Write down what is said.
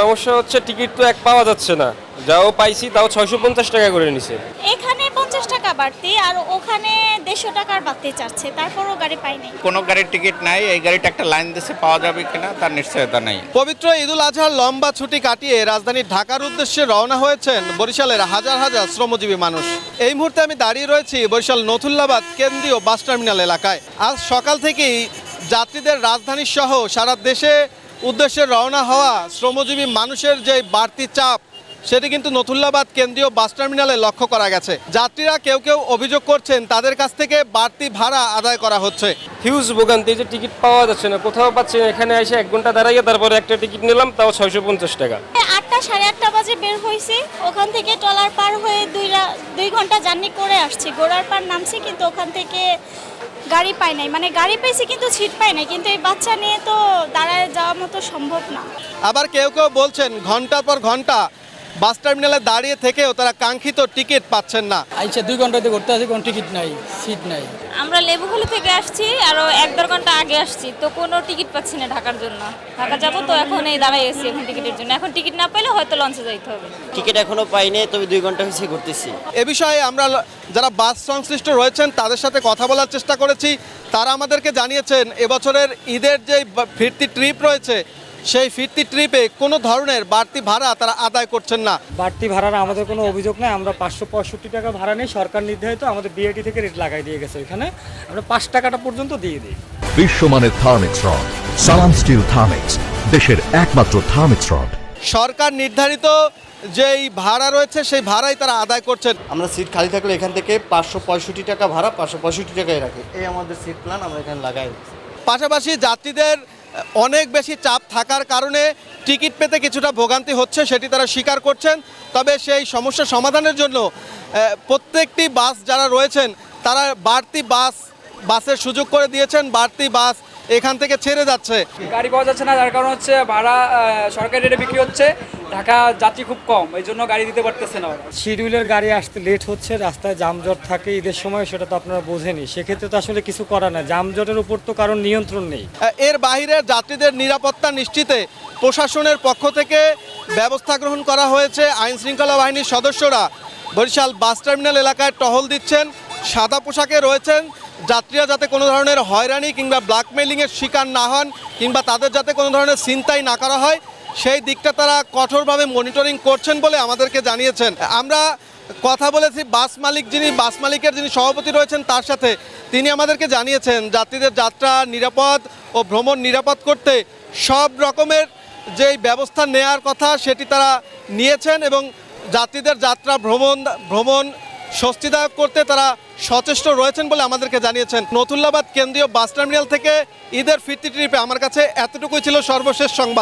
সমস্যা হচ্ছে টিকিট তো এক পাওয়া যাচ্ছে না। যাও পাইছি তাও ছয়শো পঞ্চাশ টাকা করে নিছে। এখানে পঞ্চাশ টাকা বাড়তি আর ওখানে দেড়শো টাকার বাড়তি চাচ্ছে তারপরও গাড়ি পাইনি কোনো গাড়ির টিকিট নাই এই গাড়িটা একটা লাইন দেশে পাওয়া যাবে কিনা তার নিশ্চয়তা নাই। পবিত্র ঈদুল আজহার লম্বা ছুটি কাটিয়ে রাজধানী ঢাকার উদ্দেশ্যে রওনা হয়েছেন বরিশালের হাজার হাজার শ্রমজীবী মানুষ। এই মুহূর্তে আমি দাঁড়িয়ে রয়েছি বরিশাল নথুল্লাবাদ কেন্দ্রীয় বাস টার্মিনাল এলাকায়। আজ সকাল থেকেই যাত্রীদের রাজধানী সহ সারা দেশে উদ্দেশ্যে রওনা হওয়া শ্রমজীবী মানুষের যে বাড়তি চাপ সেটি কিন্তু নথুল্লাবাদ কেন্দ্রীয় বাস টার্মিনালে লক্ষ্য করা গেছে। যাত্রীরা কেউ কেউ অভিযোগ করছেন তাদের কাছ থেকে বাড়তি ভাড়া আদায় করা হচ্ছে। হিউজ ভোগান্তি যে টিকিট পাওয়া যাচ্ছে না কোথাও পাচ্ছি না। এখানে এসে এক ঘণ্টা দাঁড়াইয়ে তারপরে একটা টিকিট নিলাম তাও ছয়শো পঞ্চাশ টাকা। আটটা সাড়ে আটটা বাজে বের হয়েছি ওখান থেকে টলার পার হয়ে দুই দুই ঘণ্টা জার্নি করে আসছি। গোড়ার পার নামছি কিন্তু ওখান থেকে গাড়ি পাই নাই। মানে গাড়ি পেয়েছি কিন্তু সিট পাই নাই। কিন্তু এই বাচ্চা নিয়ে তো দাঁড়ায় যাওয়ার মতো সম্ভব না। আবার কেউ কেউ বলছেন, ঘণ্টার পর ঘণ্টা। বাস টার্মিনালে দাঁড়িয়ে থেকেও তারা কাঙ্ক্ষিত টিকিট পাচ্ছেন না। আইসা দুই ঘন্টাতে ঘুরতে আসি কোনো টিকিট নাই সিট নাই। আমরা লেবুখালি থেকে আসছি আরও এক দেড় ঘণ্টা আগে আসছি তো কোনো টিকিট পাচ্ছি না ঢাকার জন্য। ঢাকা যাব তো এখন এই দাঁড়াই আছি এখন টিকিটের জন্য। এখন টিকিট না পেলে হয়তো লঞ্চে যাইতে হবে। টিকিট এখনও পাইনি তবে দুই ঘণ্টা হয়েছে ঘুরতেছি। এ বিষয়ে আমরা ল- যারা বাস সংশ্লিষ্ট রয়েছেন তাদের সাথে কথা বলার চেষ্টা করেছি। তারা আমাদেরকে জানিয়েছেন এবছরের ঈদের যে ফিরতি ট্রিপ রয়েছে সেই ফিরতি ট্রিপে কোনো ধরনের বাড়তি ভাড়া তারা আদায় করছেন না। বাড়তি ভাড়ার আমাদের কোনো অভিযোগ নাই। আমরা পাঁচশো পঁয়ষট্টি টাকা ভাড়া নেই। সরকার নির্ধারিত আমাদের বিআইটি থেকে রেট লাগাই দিয়ে গেছে এখানে। আমরা পাঁচ টাকাটা পর্যন্ত দিয়ে দিই। বিশ্বমানের Thermex rod Salam steel Thermex দেশের একমাত্র থার্মিক্স রড সরকার নির্ধারিত যেই ভাড়া রয়েছে সেই ভাড়াই তারা আদায় করছেন। আমরা সিট খালি থাকলে এখান থেকে পাঁচশো পঁয়ষট্টি টাকা ভাড়া পাঁচশো পঁয়ষট্টি টাকায় রাখি। এই আমাদের সিট প্ল্যান আমরা এখানে লাগাই। পাশাপাশি যাত্রীদের অনেক বেশি চাপ থাকার কারণে টিকিট পেতে কিছুটা ভোগান্তি হচ্ছে, সেটি তারা স্বীকার করছেন। তবে সেই সমস্যা সমাধানের জন্য প্রত্যেকটি বাস যারা রয়েছেন, তারা বাড়তি বাস, বাসের সুযোগ করে দিয়েছেন। বাড়তি বাস এখান থেকে ছেড়ে যাচ্ছে। গাড়ি পাওয়া যাচ্ছে না যার কারণ হচ্ছে ভাড়া সরকারি রেটে বিক্রি হচ্ছে ঢাকা যাত্রী খুব কম এই জন্য গাড়ি দিতে পারতেছে না শিডিউলের গাড়ি আসতে লেট হচ্ছে রাস্তায় যানজট থাকে ঈদের সময় সেটা তো আপনারা বোঝেনি সেক্ষেত্রে তো আসলে কিছু করার না যানজটের উপর তো কারণ নিয়ন্ত্রণ নেই। এর বাইরে যাত্রীদের নিরাপত্তা নিশ্চিতে প্রশাসনের পক্ষ থেকে ব্যবস্থা গ্রহণ করা হয়েছে। আইন শৃঙ্খলা বাহিনীর সদস্যরা বরিশাল বাস টার্মিনাল এলাকায় টহল দিচ্ছেন। সাদা পোশাকে রয়েছেন। যাত্রীরা যাতে কোনো ধরনের হয়রানি কিংবা ব্ল্যাকমেলিংয়ের শিকার না হন কিংবা তাদের যাতে কোনো ধরনের চিন্তাই না করা হয়, সেই দিকটা তারা কঠোরভাবে মনিটরিং করছেন বলে আমাদেরকে জানিয়েছেন। আমরা কথা বলেছি বাস মালিক যিনি, বাস মালিকের যিনি সভাপতি রয়েছেন তার সাথে, তিনি আমাদেরকে জানিয়েছেন, যাত্রীদের যাত্রা নিরাপদ ও ভ্রমণ নিরাপদ করতে সব রকমের যেই ব্যবস্থা নেয়ার কথা সেটি তারা নিয়েছেন এবং যাত্রীদের যাত্রা, ভ্রমণ ভ্রমণ স্বস্তিদায়ক করতে তারা সচেষ্ট রয়েছেন বলে আমাদেরকে জানিয়েছেন। নতুল্লাবাদ কেন্দ্রীয় বাস টার্মিনাল থেকে ঈদের ফিরতি ট্রিপে আমার কাছে এতটুকুই ছিল সর্বশেষ সংবাদ।